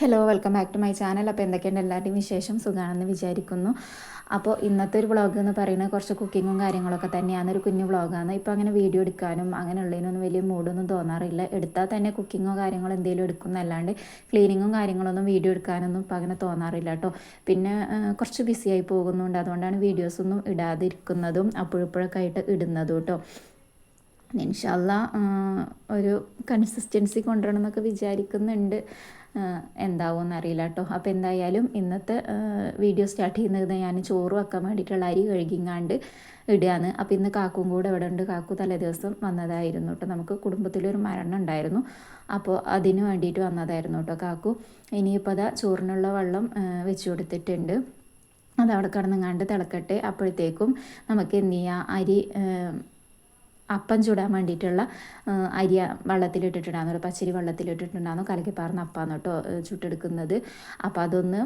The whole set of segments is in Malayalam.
Hello welcome back to my channel അപ്പോൾ എന്തൊക്കെയുണ്ട് എല്ലാവരുടെയും വിശേഷം? സുഖമാണെന്ന് വിചാരിക്കുന്നു. അപ്പോൾ ഇന്നത്തെ ഒരു വ്ളോഗ് എന്ന് പറയുന്നത് കുറച്ച് കുക്കിങ്ങും കാര്യങ്ങളൊക്കെ തന്നെയാണ്. ഒരു കുഞ്ഞു വ്ളോഗാണ് ഇപ്പോൾ അങ്ങനെ വീഡിയോ എടുക്കാനും അങ്ങനെയുള്ളതിനൊന്നും വലിയ മൂഡൊന്നും തോന്നാറില്ല. എടുത്താൽ തന്നെ കുക്കിങ്ങോ കാര്യങ്ങളോ എന്തെങ്കിലും എടുക്കുന്നല്ലാണ്ട് ക്ലീനിങ്ങും കാര്യങ്ങളൊന്നും വീഡിയോ എടുക്കാനൊന്നും ഇപ്പോൾ അങ്ങനെ തോന്നാറില്ല കേട്ടോ പിന്നെ കുറച്ച് ബിസിയായി പോകുന്നുണ്ട്. അതുകൊണ്ടാണ് വീഡിയോസൊന്നും ഇടാതിരിക്കുന്നതും അപ്പോഴിപ്പോഴൊക്കെ ആയിട്ട് ഇടുന്നതും കേട്ടോ ഇൻഷല്ല ഒരു കൺസിസ്റ്റൻസി കൊണ്ടുവരണം എന്നൊക്കെ വിചാരിക്കുന്നുണ്ട്. എന്താവും അറിയില്ല കേട്ടോ അപ്പോൾ എന്തായാലും ഇന്നത്തെ വീഡിയോ സ്റ്റാർട്ട് ചെയ്യുന്നത് ഞാൻ ചോറ് വെക്കാൻ വേണ്ടിയിട്ടുള്ള അരി കഴുകിങ്ങാണ്ട് ഇടുകയാണ്. അപ്പോൾ ഇന്ന് കാക്കും കൂടെ ഇവിടെ ഉണ്ട്. കാക്കു തലേ ദിവസം വന്നതായിരുന്നു കേട്ടോ നമുക്ക് കുടുംബത്തിലൊരു മരണം ഉണ്ടായിരുന്നു. അപ്പോൾ അതിന് വേണ്ടിയിട്ട് വന്നതായിരുന്നു കേട്ടോ കാക്കു. ഇനിയിപ്പോൾ അതാ ചോറിനുള്ള വെള്ളം വെച്ച് കൊടുത്തിട്ടുണ്ട്. അത് അവിടെ കിടന്നങ്ങാണ്ട് തിളക്കട്ടെ. അപ്പോഴത്തേക്കും നമുക്ക് എന്ത് ചെയ്യാം? അരി അപ്പം ചൂടാൻ വേണ്ടിയിട്ടുള്ള അരി വെള്ളത്തിലിട്ടിട്ടുണ്ടാകുന്നു ഒരു പച്ചരി വെള്ളത്തിലിട്ടിട്ടുണ്ടാകുന്നു കലക്കി പാർന്ന അപ്പാന്ന് കേട്ടോ ചുട്ടെടുക്കുന്നത്. അപ്പോൾ അതൊന്ന്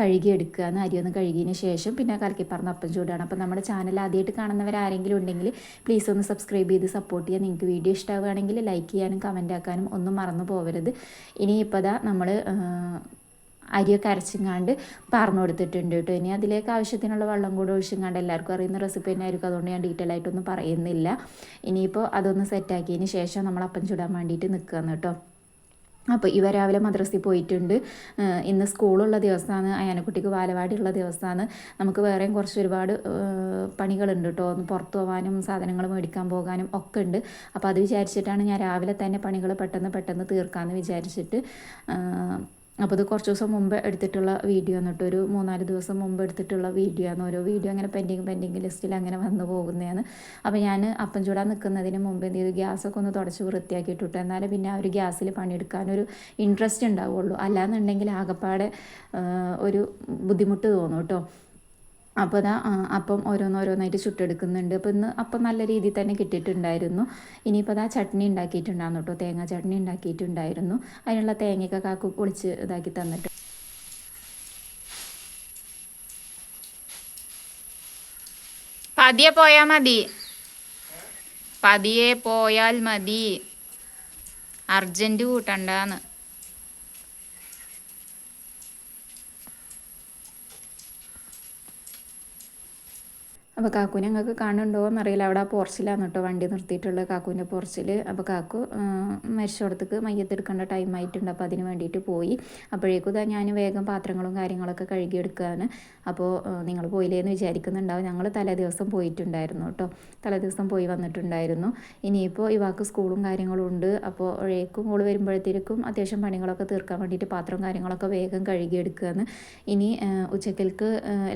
കഴുകിയെടുക്കുക. എന്ന് അരി ഒന്ന് കഴുകിയതിന് ശേഷം പിന്നെ കലക്കി അപ്പം ചൂടാണ്. അപ്പോൾ നമ്മുടെ ചാനൽ ആദ്യമായിട്ട് കാണുന്നവർ ആരെങ്കിലും ഉണ്ടെങ്കിൽ പ്ലീസ് ഒന്ന് സബ്സ്ക്രൈബ് ചെയ്ത് സപ്പോർട്ട് ചെയ്യാൻ നിങ്ങൾക്ക് വീഡിയോ ഇഷ്ടമാവുകയാണെങ്കിൽ ലൈക്ക് ചെയ്യാനും കമന്റ് ആക്കാനും ഒന്നും മറന്നു പോകരുത് ഇനിയിപ്പോൾ നമ്മൾ അരിയൊക്കെ അരച്ചിങ്ങാണ്ട് പറഞ്ഞു കൊടുത്തിട്ടുണ്ട് കേട്ടോ. ഇനി അതിലേക്ക് ആവശ്യത്തിനുള്ള വെള്ളം കൂടെ ഒഴിച്ചിങ്ങാണ്ട് എല്ലാവർക്കും അറിയുന്ന റെസിപ്പി തന്നെ ആയിരിക്കും അതുകൊണ്ട് ഞാൻ ഡീറ്റെയിൽ ആയിട്ടൊന്നും പറയുന്നില്ല. ഇനിയിപ്പോൾ അതൊന്ന് സെറ്റാക്കിയതിന് ശേഷം നമ്മൾ അപ്പം ചുടാൻ വേണ്ടിയിട്ട് നിൽക്കുകയെന്ന് കേട്ടോ. അപ്പോൾ ഇവ രാവിലെ മദ്രസയിൽ പോയിട്ടുണ്ട്. ഇന്ന് സ്കൂളുള്ള ദിവസമാണ് അയാനക്കുട്ടിക്ക് വാലവാടിയുള്ള ദിവസമാണ് നമുക്ക് വേറെയും കുറച്ച് ഒരുപാട് പണികളുണ്ട് കേട്ടോ. ഒന്ന് പുറത്തു പോകാനും സാധനങ്ങൾ മേടിക്കാൻ പോകാനും ഒക്കെ ഉണ്ട്. അപ്പോൾ അത് വിചാരിച്ചിട്ടാണ് ഞാൻ രാവിലെ തന്നെ പണികൾ പെട്ടെന്ന് പെട്ടെന്ന് തീർക്കാമെന്ന് വിചാരിച്ചിട്ട് അപ്പോൾ ഇത് കുറച്ച് ദിവസം മുമ്പ് എടുത്തിട്ടുള്ള വീഡിയോ എന്നിട്ട് ഒരു മൂന്നാൽ ദിവസം മുമ്പ് എടുത്തിട്ടുള്ള വീഡിയോ ആണ്. ഓരോ വീഡിയോ അങ്ങനെ പെൻഡിങ് പെൻഡിങ് ലിസ്റ്റിൽ അങ്ങനെ വന്നു പോകുന്നതാണ്. അപ്പോൾ ഞാൻ അപ്പം ചൂടാൻ നിൽക്കുന്നതിന് മുമ്പ് എന്ത് ചെയ്തു? ഗ്യാസൊക്കെ ഒന്ന് തുടച്ച് വൃത്തിയാക്കിയിട്ടിട്ട് എന്നാലും പിന്നെ ആ ഒരു ഗ്യാസിൽ പണിയെടുക്കാനൊരു ഇൻട്രസ്റ്റ് ഉണ്ടാവുള്ളൂ. അല്ലാന്നുണ്ടെങ്കിൽ ആകെപ്പാടെ ഒരു ബുദ്ധിമുട്ട് തോന്നും കേട്ടോ. അപ്പോൾ അതാ അപ്പം ഓരോന്നോരോന്നായിട്ട് ചുട്ടെടുക്കുന്നുണ്ട്. അപ്പോൾ ഇന്ന് അപ്പം നല്ല രീതിയിൽ തന്നെ കിട്ടിയിട്ടുണ്ടായിരുന്നു. ഇനിയിപ്പോൾ അതാ ചട്നി ഉണ്ടാക്കിയിട്ടുണ്ടായിരുന്നു കേട്ടോ തേങ്ങ ചട്നി ഉണ്ടാക്കിയിട്ടുണ്ടായിരുന്നു. അതിനുള്ള തേങ്ങയൊക്കെ കാക്കു പൊളിച്ച് ഇതാക്കി തന്നിട്ട്. പതിയെ പോയാൽ മതി. പതിയെ പോയാൽ മതി. അർജന്റ് കൂട്ടണ്ടാന്ന്. അപ്പോൾ കാക്കുവിനെ ഞങ്ങൾക്ക് കാണുന്നുണ്ടോ എന്നറിയില്ല. അവിടെ ആ പോർച്ചിലാണ് കേട്ടോ വണ്ടി നിർത്തിയിട്ടുള്ളത്. കാക്കുവിന്റെ പോർച്ചിൽ അപ്പോൾ കാക്കു മരിച്ചോടത്തേക്ക് മയ്യത്തെടുക്കേണ്ട ടൈം ആയിട്ടുണ്ട്. അപ്പോൾ അതിന് വേണ്ടിയിട്ട് പോയി. അപ്പോഴേക്കും ഇതാ ഞാൻ വേഗം പാത്രങ്ങളും കാര്യങ്ങളൊക്കെ കഴുകിയെടുക്കുകയാണ് അപ്പോൾ നിങ്ങൾ പോയില്ലേന്ന് വിചാരിക്കുന്നുണ്ടാവും. ഞങ്ങൾ തലേ ദിവസം പോയിട്ടുണ്ടായിരുന്നു കേട്ടോ. തലേ ദിവസം പോയി വന്നിട്ടുണ്ടായിരുന്നു. ഇനിയിപ്പോൾ ഇവാക്ക് സ്കൂളും കാര്യങ്ങളും ഉണ്ട്. അപ്പോൾ ഒഴേക്കും ഓൾ വരുമ്പോഴത്തേക്കും അത്യാവശ്യം പണികളൊക്കെ തീർക്കാൻ വേണ്ടിയിട്ട് പാത്രവും കാര്യങ്ങളൊക്കെ വേഗം കഴുകിയെടുക്കുകയാണ് ഇനി ഉച്ചക്കൽക്ക്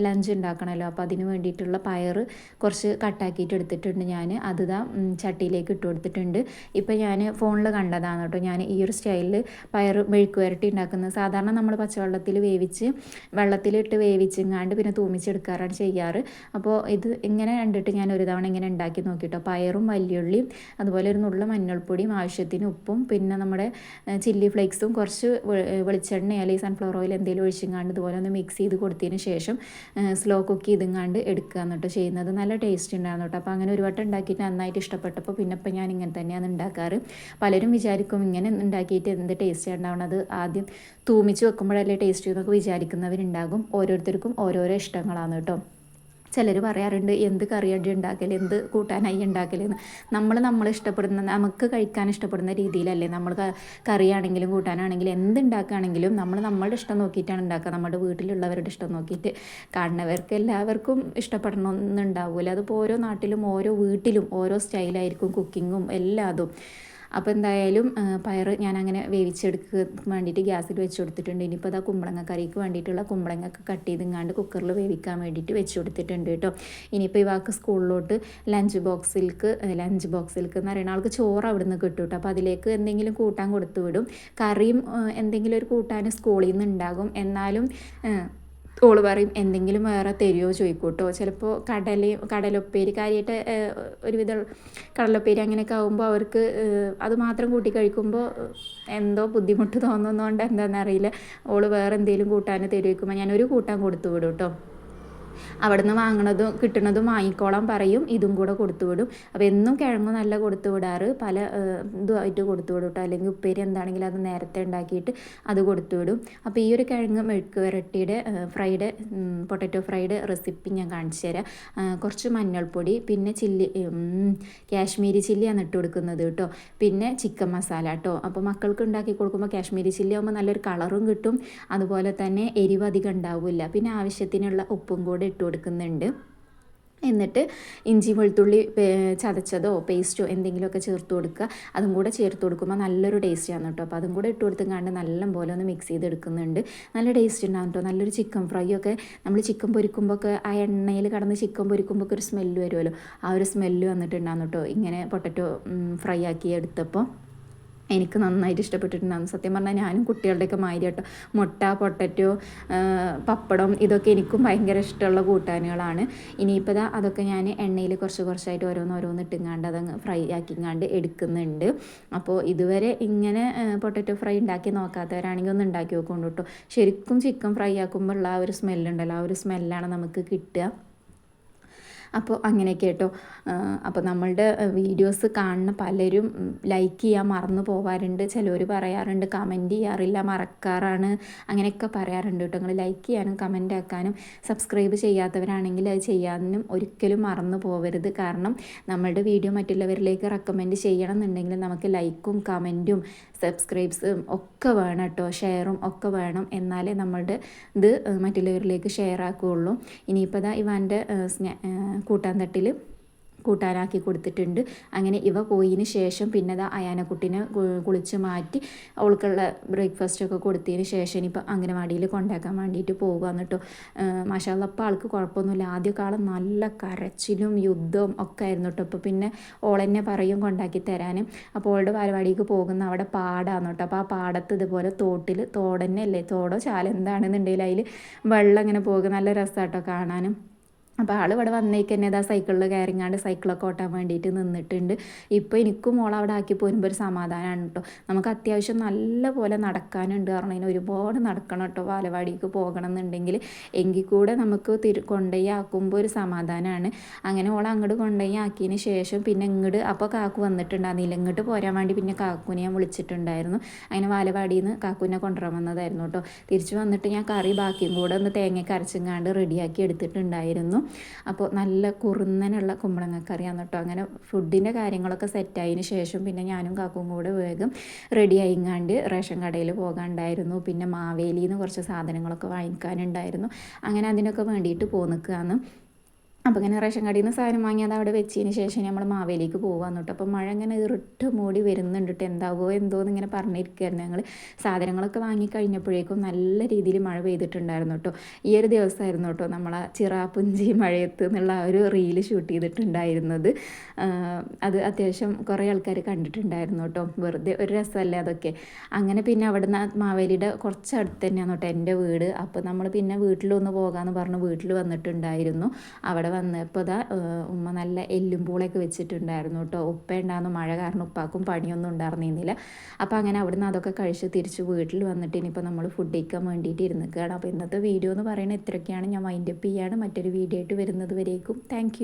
ലഞ്ച് ഉണ്ടാക്കണമല്ലോ അപ്പോൾ അതിന് വേണ്ടിയിട്ടുള്ള പയർ പയർ കുറച്ച് കട്ടാക്കിയിട്ട് എടുത്തിട്ടുണ്ട് ഞാൻ. അത് ഇതാ ചട്ടിയിലേക്ക് ഇട്ട് കൊടുത്തിട്ടുണ്ട്. ഇപ്പം ഞാൻ ഫോണിൽ കണ്ടതാണ് കേട്ടോ. ഞാൻ ഈ ഒരു സ്റ്റൈലിൽ പയർ മെഴുക്ക് വരട്ടി ഉണ്ടാക്കുന്നത്. സാധാരണ നമ്മൾ പച്ചവെള്ളത്തിൽ വേവിച്ച് വെള്ളത്തിലിട്ട് വേവിച്ചിങ്ങാണ്ട് പിന്നെ തൂമിച്ചെടുക്കാറാണ് ചെയ്യാറ്. അപ്പോൾ ഇത് ഇങ്ങനെ കണ്ടിട്ട് ഞാൻ ഒരു തവണ ഇങ്ങനെ ഉണ്ടാക്കി നോക്കിയിട്ടോ പയറും വല്യുള്ളിയും അതുപോലെ ഒരു നുള്ള മഞ്ഞൾപ്പൊടിയും ആവശ്യത്തിന് ഉപ്പും പിന്നെ നമ്മുടെ ചില്ലി ഫ്ലേക്സും കുറച്ച് വെളിച്ചെണ്ണ അല്ലെങ്കിൽ സൺഫ്ലവർ ഓയിൽ എന്തെങ്കിലും ഒഴിച്ചിങ്ങാണ്ട് ഇതുപോലെ ഒന്ന് മിക്സ് ചെയ്ത് കൊടുത്തതിന് ശേഷം സ്ലോ കുക്ക് ചെയ്തിങ്ങാണ്ട് എടുക്കുക എന്നിട്ട് ചെയ്യുന്നത്. നല്ല ടേസ്റ്റ് ഉണ്ടായിരുന്നു കേട്ടോ അപ്പോൾ അങ്ങനെ ഒരു വട്ടം ഉണ്ടാക്കിയിട്ട് നന്നായിട്ട് ഇഷ്ടപ്പെട്ടപ്പോൾ പിന്നെ ഇപ്പം ഞാൻ ഇങ്ങനെ തന്നെയാണ് ഉണ്ടാക്കാറ് പലരും വിചാരിക്കും ഇങ്ങനെ ഉണ്ടാക്കിയിട്ട് എന്ത് ടേസ്റ്റ് ഉണ്ടാവണത് ആദ്യം തൂമിച്ച് വെക്കുമ്പോഴല്ലേ ടേസ്റ്റ് എന്നൊക്കെ വിചാരിക്കുന്നവരുണ്ടാകും. ഓരോരുത്തർക്കും ഓരോരോ ഇഷ്ടങ്ങളാണ് കേട്ടോ ചിലർ പറയാറുണ്ട് എന്ത് കറിയടി ഉണ്ടാക്കൽ എന്ത് കൂട്ടാനായി ഉണ്ടാക്കലെന്ന് നമ്മൾ നമ്മൾ ഇഷ്ടപ്പെടുന്ന നമുക്ക് കഴിക്കാൻ ഇഷ്ടപ്പെടുന്ന രീതിയിലല്ലേ നമ്മൾ കറിയാണെങ്കിലും കൂട്ടാനാണെങ്കിലും എന്ത് ഉണ്ടാക്കുകയാണെങ്കിലും നമ്മൾ നമ്മളുടെ ഇഷ്ടം നോക്കിയിട്ടാണ് ഉണ്ടാക്കുക. നമ്മുടെ വീട്ടിലുള്ളവരുടെ ഇഷ്ടം നോക്കിയിട്ട് കാണുന്നവർക്ക് എല്ലാവർക്കും ഇഷ്ടപ്പെടണമെന്നുണ്ടാവില്ല അതിപ്പോൾ ഓരോ നാട്ടിലും ഓരോ വീട്ടിലും ഓരോ സ്റ്റൈലായിരിക്കും കുക്കിങ്ങും എല്ലാതും. അപ്പോൾ എന്തായാലും പയർ ഞാൻ അങ്ങനെ വേവിച്ചെടുക്കാൻ വേണ്ടിയിട്ട് ഗ്യാസിൽ വെച്ച് കൊടുത്തിട്ടുണ്ട്. ഇനിയിപ്പോൾ അതാ കുമ്പളങ്ങ കറിക്ക് വേണ്ടിയിട്ടുള്ള കുമ്പളങ്ങൊക്കെ കട്ട് ചെയ്തെങ്ങാണ്ട് കുക്കറിൽ വേവിക്കാൻ വേണ്ടിയിട്ട് വെച്ച് കൊടുത്തിട്ടുണ്ട് കേട്ടോ. ഇനിയിപ്പോൾ ഇവാക്ക് സ്കൂളിലോട്ട് ലഞ്ച് ബോക്സിൽക്ക് ലഞ്ച് ബോക്സിൽക്ക് എന്ന് പറയുന്ന ആൾക്ക് ചോറ് അവിടെ നിന്ന് കിട്ടും കേട്ടോ. അപ്പോൾ അതിലേക്ക് എന്തെങ്കിലും കൂട്ടാൻ കൊടുത്തു വിടും. കറിയും എന്തെങ്കിലും ഒരു കൂട്ടാൻ സ്കൂളിൽ നിന്ന് ഉണ്ടാകും. എന്നാലും ഓൾ പറയും എന്തെങ്കിലും വേറെ തരുമോ ചോദിക്കൂട്ടോ ചിലപ്പോൾ കടല കടലൊപ്പേരി കാര്യമായിട്ട് ഒരുവിധം കടലൊപ്പേരി അങ്ങനെയൊക്കെ ആകുമ്പോൾ അവർക്ക് അത് മാത്രം കൂട്ടി കഴിക്കുമ്പോൾ എന്തോ ബുദ്ധിമുട്ട് തോന്നുന്നതുകൊണ്ട് എന്താണെന്നറിയില്ല ഓൾ വേറെ എന്തെങ്കിലും കൂട്ടാൻ തരുവയ്ക്കുമ്പോൾ ഞാനൊരു കൂട്ടാൻ കൊടുത്തു വിടും കേട്ടോ. അവിടുന്ന് വാങ്ങണതും കിട്ടണതും വാങ്ങിക്കോളാൻ പറയും. ഇതും കൂടെ കൊടുത്തു വിടും. അപ്പോൾ എന്നും കിഴങ്ങ് നല്ല കൊടുത്തു വിടാറ്. പല ഇതുമായിട്ട് കൊടുത്തു വിടും കേട്ടോ അല്ലെങ്കിൽ ഉപ്പേരി എന്താണെങ്കിലും അത് നേരത്തെ ഉണ്ടാക്കിയിട്ട് അത് കൊടുത്തു വിടും. അപ്പോൾ ഈ ഒരു കിഴങ്ങ് മെഴുക്ക് വരട്ടിയുടെ ഫ്രൈഡ് പൊട്ടറ്റോ ഫ്രൈഡ് റെസിപ്പി ഞാൻ കാണിച്ചു തരാം. കുറച്ച് മഞ്ഞൾപ്പൊടി പിന്നെ ചില്ലി കാശ്മീരി ചില്ലിയാണ് ഇട്ട് കൊടുക്കുന്നത് കേട്ടോ പിന്നെ ചിക്കൻ മസാല കേട്ടോ അപ്പോൾ മക്കൾക്ക് ഉണ്ടാക്കി കൊടുക്കുമ്പോൾ കാശ്മീരി ചില്ലി ആകുമ്പോൾ നല്ലൊരു കളറും കിട്ടും. അതുപോലെ തന്നെ എരിവ് അധികം ഉണ്ടാവില്ല. പിന്നെ ആവശ്യത്തിനുള്ള ഉപ്പും കൂടെ ഇട്ട് കൊടുക്കുന്നുണ്ട്. എന്നിട്ട് ഇഞ്ചി വെളുത്തുള്ളി ചതച്ചതോ പേസ്റ്റോ എന്തെങ്കിലുമൊക്കെ ചേർത്ത് കൊടുക്കുക. അതും കൂടെ ചേർത്ത് കൊടുക്കുമ്പോൾ നല്ലൊരു ടേസ്റ്റാണ് കേട്ടോ. അപ്പോൾ അതും കൂടെ ഇട്ട് കൊടുത്തുകൊണ്ട് നല്ല പോലെ ഒന്ന് മിക്സ് ചെയ്ത് എടുക്കുന്നുണ്ട്. നല്ല ടേസ്റ്റ് ഉണ്ടാകും കേട്ടോ. നല്ലൊരു ചിക്കൻ ഫ്രൈ ഒക്കെ നമ്മൾ ചിക്കൻ പൊരിക്കുമ്പോൾ ഒക്കെ ആ എണ്ണയിൽ കടന്ന് ചിക്കൻ പൊരിക്കുമ്പോൾ ഒരു സ്മെല്ല് വരുമല്ലോ. ആ ഒരു സ്മെല്ല് വന്നിട്ടുണ്ടാകും കേട്ടോ. ഇങ്ങനെ പൊട്ടറ്റോ ഫ്രൈ ആക്കി എടുത്തപ്പോൾ. എനിക്ക് നന്നായിട്ട് ഇഷ്ടപ്പെട്ടിട്ടുണ്ടായിരുന്നു. സത്യം പറഞ്ഞാൽ ഞാനും കുട്ടികളുടെയൊക്കെ മാതിരി കേട്ടോ മുട്ട പൊട്ടറ്റോ പപ്പടം ഇതൊക്കെ എനിക്കും ഭയങ്കര ഇഷ്ടമുള്ള കൂട്ടാനുകളാണ്. ഇനിയിപ്പോൾ അതൊക്കെ ഞാൻ എണ്ണയിൽ കുറച്ച് കുറച്ചായിട്ട് ഓരോന്ന് ഓരോന്ന് ഇട്ടുങ്ങാണ്ട് അതങ്ങ് ഫ്രൈ ആക്കിങ്ങാണ്ട് എടുക്കുന്നുണ്ട്. അപ്പോൾ ഇതുവരെ ഇങ്ങനെ പൊട്ടറ്റോ ഫ്രൈ ഉണ്ടാക്കി നോക്കാത്തവരാണെങ്കിൽ ഒന്ന് ഉണ്ടാക്കി നോക്കുകൊണ്ട് കേട്ടോ. ശരിക്കും ചിക്കൻ ഫ്രൈ ആക്കുമ്പോൾ ഉള്ള ആ ഒരു സ്മെല്ലുണ്ടല്ലോ. ആ ഒരു സ്മെല്ലാണ് നമുക്ക് കിട്ടുക. അപ്പോൾ അങ്ങനെയൊക്കെ കേട്ടോ. അപ്പോൾ നമ്മളുടെ വീഡിയോസ് കാണുന്ന പലരും ലൈക്ക് ചെയ്യാൻ മറന്നു പോവാറുണ്ട്. ചിലർ പറയാറുണ്ട് കമന്റ് ചെയ്യാറില്ല മറക്കാറാണ്. അങ്ങനെയൊക്കെ പറയാറുണ്ട് കേട്ടോ. നിങ്ങൾ ലൈക്ക് ചെയ്യാനും കമന്റ് ആക്കാനും സബ്സ്ക്രൈബ് ചെയ്യാത്തവരാണെങ്കിൽ അത് ചെയ്യാനും ഒരിക്കലും മറന്നു പോവരുത്. കാരണം നമ്മളുടെ വീഡിയോ മറ്റുള്ളവരിലേക്ക് റെക്കമെൻഡ് ചെയ്യണം എന്നുണ്ടെങ്കിൽ നമുക്ക് ലൈക്കും കമന്റും സബ്സ്ക്രൈബ്സും ഒക്കെ വേണം കേട്ടോ ഷെയറും ഒക്കെ വേണം. എന്നാലേ നമ്മളുടെ ഇത് മറ്റുള്ളവരിലേക്ക് ഷെയർ ആക്കുകയുള്ളൂ ഇനിയിപ്പോൾ ദാ ഇവാന്റെ കൂട്ടാൻ തട്ടിൽ കൂട്ടാനാക്കി കൊടുത്തിട്ടുണ്ട്. അങ്ങനെ ഇവ പോയതിന് ശേഷം പിന്നെ ദാ അയാനക്കുട്ടിനെ കുളിച്ച് മാറ്റി അവൾക്കുള്ള ബ്രേക്ക്ഫാസ്റ്റൊക്കെ കൊടുത്തതിന് ശേഷം ഇനിയിപ്പോൾ അംഗനവാടിയിൽ കൊണ്ടാക്കാൻ വേണ്ടിയിട്ട് പോകുകയെന്ന് കേട്ടോ മാഷാല്ല അപ്പോൾ ആൾക്ക് കുഴപ്പമൊന്നുമില്ല. ആദ്യകാലം നല്ല കരച്ചിലും യുദ്ധവും ഒക്കെ ആയിരുന്നു കേട്ടോ അപ്പോൾ പിന്നെ ഓളെന്നെ പറയും കൊണ്ടാക്കി തരാനും. അപ്പോൾ ഓളുടെ ബാലവാടിക്ക് പോകുന്ന അവിടെ പാടാന്ന് കേട്ടോ അപ്പോൾ ആ പാടത്ത് ഇതുപോലെ തോട്ടിൽ തോടന്നെ അല്ലേ തോടോ ചാല എന്താണെന്നുണ്ടെങ്കിൽ അതിൽ വെള്ളം ഇങ്ങനെ പോകുക നല്ല രസമാട്ടോ കാണാനും. അപ്പോൾ ആൾ ഇവിടെ വന്നേക്ക് തന്നെ സൈക്കിളിൽ കയറിങ്ങാണ്ട് സൈക്കിളൊക്കെ ഓട്ടാൻ വേണ്ടിയിട്ട് നിന്നിട്ടുണ്ട്. ഇപ്പോൾ എനിക്കും മോൾ അവിടെ ആക്കി പോരുമ്പോൾ ഒരു സമാധാനമാണ് കേട്ടോ നമുക്ക് അത്യാവശ്യം നല്ല പോലെ നടക്കാനുണ്ട് കാരണം അതിന് ഒരുപാട് നടക്കണം കേട്ടോ ബാലവാടിക്ക് പോകണം എന്നുണ്ടെങ്കിൽ എങ്കിൽ കൂടെ നമുക്ക് തിരു കൊണ്ടുപോയി ആക്കുമ്പോൾ ഒരു സമാധാനമാണ് അങ്ങനെ ഓൾ അങ്ങോട്ട് കൊണ്ടുപോയി ആക്കിയതിന് ശേഷം പിന്നെ ഇങ്ങോട്ട് അപ്പോൾ കാക്കു വന്നിട്ടുണ്ടായിരുന്നില്ല ഇങ്ങോട്ട് പോരാൻ വേണ്ടി പിന്നെ കാക്കുനെ ഞാൻ വിളിച്ചിട്ടുണ്ടായിരുന്നു. അങ്ങനെ ബാലവാടിയിൽ നിന്ന് കാക്കുവിനെ കൊണ്ടുവരാൻ വന്നതായിരുന്നു കേട്ടോ തിരിച്ച് വന്നിട്ട് ഞാൻ കറി ബാക്കിയും കൂടെ ഒന്ന് തേങ്ങയ്ക്ക് അരച്ചും കാണ്ട് റെഡിയാക്കി എടുത്തിട്ടുണ്ടായിരുന്നു. അപ്പോൾ നല്ല കുറുന്നനുള്ള കുമ്പളങ്ങക്കറിയാണ് കേട്ടോ. അങ്ങനെ ഫുഡിന്റെ കാര്യങ്ങളൊക്കെ സെറ്റായതിന് ശേഷം പിന്നെ ഞാനും കാക്കും കൂടെ വേഗം റെഡി ആയിങ്ങാണ്ട് റേഷൻ കടയിൽ പോകാണ്ടായിരുന്നു. പിന്നെ മാവേലിന്ന് കുറച്ച് സാധനങ്ങളൊക്കെ വാങ്ങിക്കാനുണ്ടായിരുന്നു. അങ്ങനെ അതിനൊക്കെ വേണ്ടിയിട്ട് പോന്നിക്കുകയാണ് അപ്പോൾ ഇങ്ങനെ റേഷൻ കടയിൽ നിന്ന് സാധനം വാങ്ങി അത് അവിടെ വെച്ചതിന് ശേഷം നമ്മൾ മാവേലിക്ക് പോകാമെന്ന് തൊട്ട് അപ്പോൾ മഴ ഇങ്ങനെ ഇരുട്ട് മൂടി വരുന്നുണ്ട് കേട്ടോ എന്താവോ എന്തോ എന്ന് ഇങ്ങനെ പറഞ്ഞിരിക്കുകയായിരുന്നു ഞങ്ങൾ സാധനങ്ങളൊക്കെ വാങ്ങി കഴിഞ്ഞപ്പോഴേക്കും നല്ല രീതിയിൽ മഴ പെയ്തിട്ടുണ്ടായിരുന്നു കേട്ടോ ഈ ഒരു ദിവസമായിരുന്നു കേട്ടോ നമ്മളെ ചിറാപ്പുഞ്ചി മഴയത്ത് എന്നുള്ള ആ ഒരു റീൽ ഷൂട്ട് ചെയ്തിട്ടുണ്ടായിരുന്നത്. അത് അത്യാവശ്യം കുറേ ആൾക്കാർ കണ്ടിട്ടുണ്ടായിരുന്നു കേട്ടോ വെറുതെ ഒരു രസമല്ലേ അതൊക്കെ. അങ്ങനെ പിന്നെ അവിടുന്ന് മാവേലിയുടെ കുറച്ച് അടുത്ത് തന്നെയാണ് കേട്ടോ എന്റെ വീട്. അപ്പോൾ നമ്മൾ പിന്നെ വീട്ടിലൊന്ന് പോകാമെന്ന് പറഞ്ഞ് വീട്ടിൽ വന്നിട്ടുണ്ടായിരുന്നു. അവിടെ വന്നപ്പോൾ ഇതാ ഉമ്മ നല്ല എല്ലും പൂളൊക്കെ വെച്ചിട്ടുണ്ടായിരുന്നു കേട്ടോ. ഉപ്പ ഉണ്ടായിരുന്നു മഴ കാരണം ഉപ്പാക്കും പണിയൊന്നും ഉണ്ടായിരുന്നില്ല അപ്പോൾ അങ്ങനെ അവിടുന്ന് അതൊക്കെ കഴിച്ച് തിരിച്ച് വീട്ടിൽ വന്നിട്ട് ഇനിയിപ്പോൾ നമ്മൾ ഫുഡ് കഴിക്കാൻ വേണ്ടിയിട്ട് ഇരുന്നിക്കുകയാണ് അപ്പോൾ ഇന്നത്തെ വീഡിയോ എന്ന് പറയുന്നത് ഇത്രയൊക്കെയാണ്. ഞാൻ വൈൻഡപ്പ് ചെയ്യാണ്. മറ്റൊരു വീഡിയോ ആയിട്ട് വരുന്നത് വരേക്കും. താങ്ക്